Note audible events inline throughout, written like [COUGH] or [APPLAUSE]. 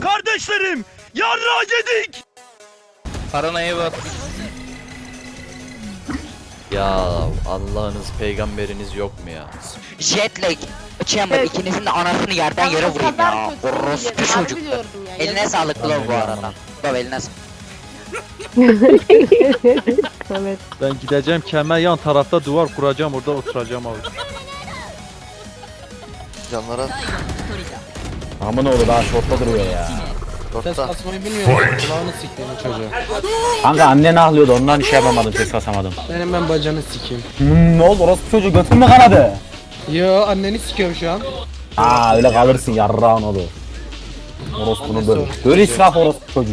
Kardeşlerim yarra yedik. Parana'ya bak. Ya Allah'ınız peygamberiniz yok mu ya? Jetlag. Chamber Evet. ikinizin de anasını yerden yere vurayım ya. Orospu çocuk. Eline sağlık Glove bu arada. Glove eline sağlık. Evet. [LAUGHS] Ben gideceğim kemer yan tarafta duvar kuracağım orada oturacağım abi. Canlara Aman oğlu daha şortta duruyor ya. dörtte. Basmayı bilmiyorum. Kulağını siktiğimi çocuğu. Kanka annen ahlıyordu ondan şey yapamadım ses kasamadım. Benim ben bacını sikeyim. Hmm, ne oldu orospu çocuğu götün mü kanadı? Yo anneni sikiyorum şu an. Aa öyle kalırsın yarrağın oğlu. Orospunun böyle. Böyle israf orospu çocuğu.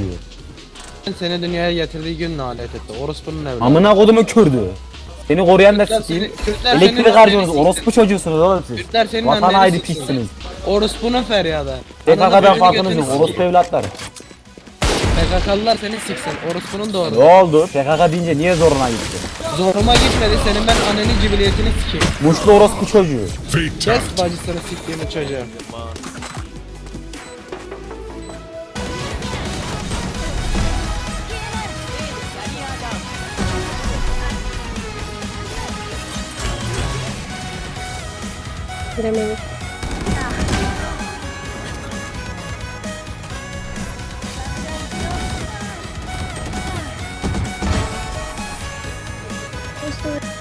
Seni dünyaya getirdiği gün nalet etti. Orospu'nun evladı. Amına kodumu kürdü. Seni koruyan da Kürtler sikeyim. seni- Kürtler Elektrik senin harcıyorsunuz anneni orospu çocuğusunuz oğlum siz. Kürtler senin Vatan anneni piksiniz. Orospu'nun feryadı. PKK'dan farkınız yok orospu evlatlar. PKK'lılar seni siksin. Orospu'nun Ne doğru. oldu? PKK deyince niye zoruna gitti? Zoruma gitmedi. Senin ben annenin cibiliyetini sikeyim. Muşlu orospu çocuğu. Kes bacısını siktiğimi çocuğu. Giremedik.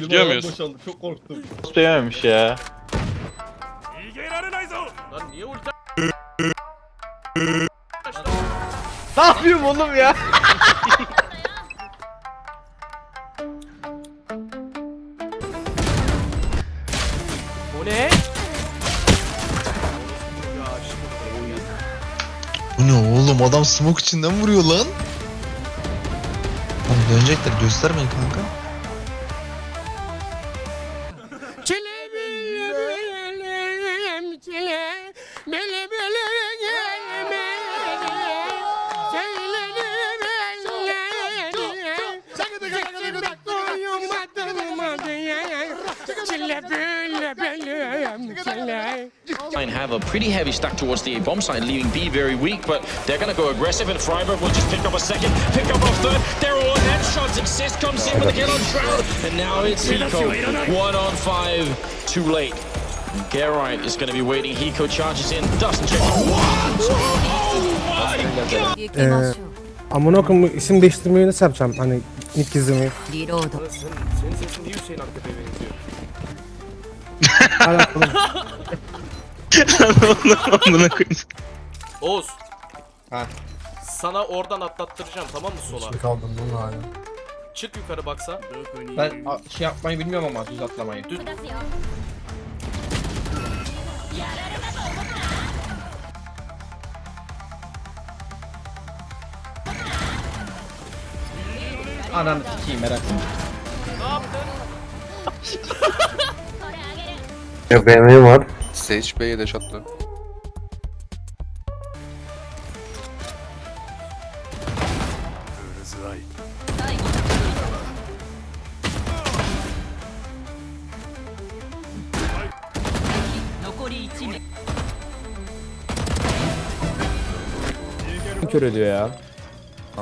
Gidiyor muyuz? Duyamamış ya. Ne yapıyorum oğlum ya? [LAUGHS] Bu ne? Bu ne oğlum adam smoke içinden vuruyor lan. Oğlum dönecekler göstermeyin kanka. And have a pretty heavy stack towards the A bomb side, leaving B very weak, but they're going to go aggressive, and Freiburg will just pick up a second, pick up a third. They're all headshots. Exist comes in with a kill on Shroud, and now it's Hiko. One on five, too late. Geralt is going to be waiting. Hiko charges in, doesn't check. Ee, amına koyayım isim değiştirmeyi nasıl yapacağım? Hani nick izlemeyi. Senin sesin niye Hüseyin Arkada'ya benziyor? Alakalı. Amına koyayım. Oğuz. Ha. Sana oradan atlattıracağım tamam mı sola? kaldım bunun hali. Çık yukarı baksa. Ben şey yapmayı bilmiyorum ama düz atlamayı. Ananı sikeyim merak etme. [LAUGHS] Sage B'ye de şattı. Kör ediyor ya.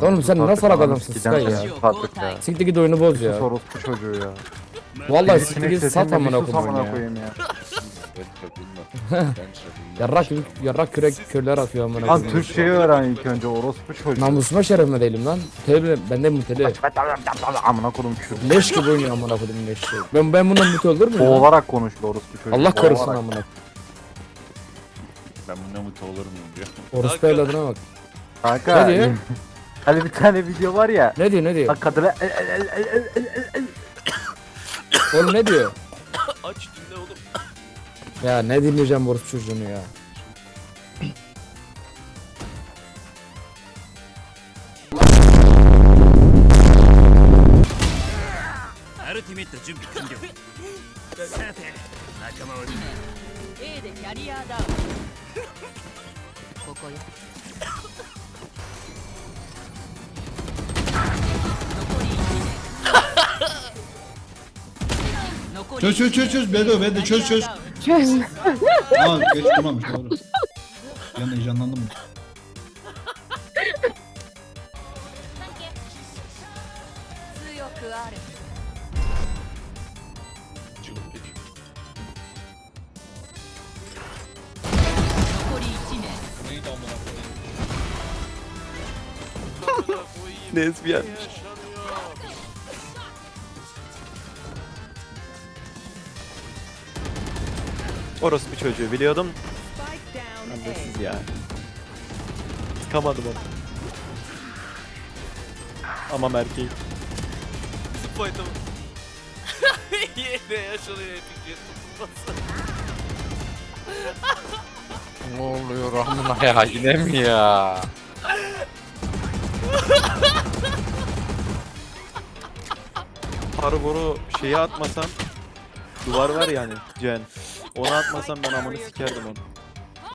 Oğlum sen nasıl salak adamsın Sky ya. Artık ya. Siktir git oyunu boz ya. Orospu çocuğu ya. Vallahi siktir git sat amına koyayım ya. koyayım ya. [LAUGHS] Yarrak yarrak kürek körler atıyor amına Lan koyayım. Türkçeyi öğren ilk önce orospu çocuğu. Namusuma şerefime değilim lan. Tele bende muteli. Amına kodum kürdü. Leş gibi oynuyor amına koyayım leş gibi. Ben ben bundan mutlu olur muyum? lan? Boğularak konuştu orospu çocuğu. Allah korusun boğularak. amına. Ben bundan mutlu olur muyum diyor. Orospu evladına bak. Kanka. Ne diyor? [LAUGHS] Hani bir tane video var ya. Ne diyor ne diyor? Bak kadına Oğlum ne diyor? [COUGHS] Aç dinle oğlum. Ya ne dinleyeceğim borç çocuğunu ya. [COUGHS] A でキャリアダウンここよ [COUGHS] Çöz çöz çöz çöz Bedo Bedo çöz çöz. Çöz. Aa geç durmamış doğru. Bir anda heyecanlandım. Lezbiyenmiş. Orospu çocuğu biliyordum. Ben de siz ya. Sıkamadım onu. Ama erkeğim. Zıplaydım. [LAUGHS] Yine yaşanıyor jet tutulması. Ne oluyor amına ya yine mi ya? Harbor'u şeye atmasam duvar var yani Cen. Onu atmasam ben amını sikerdim onu.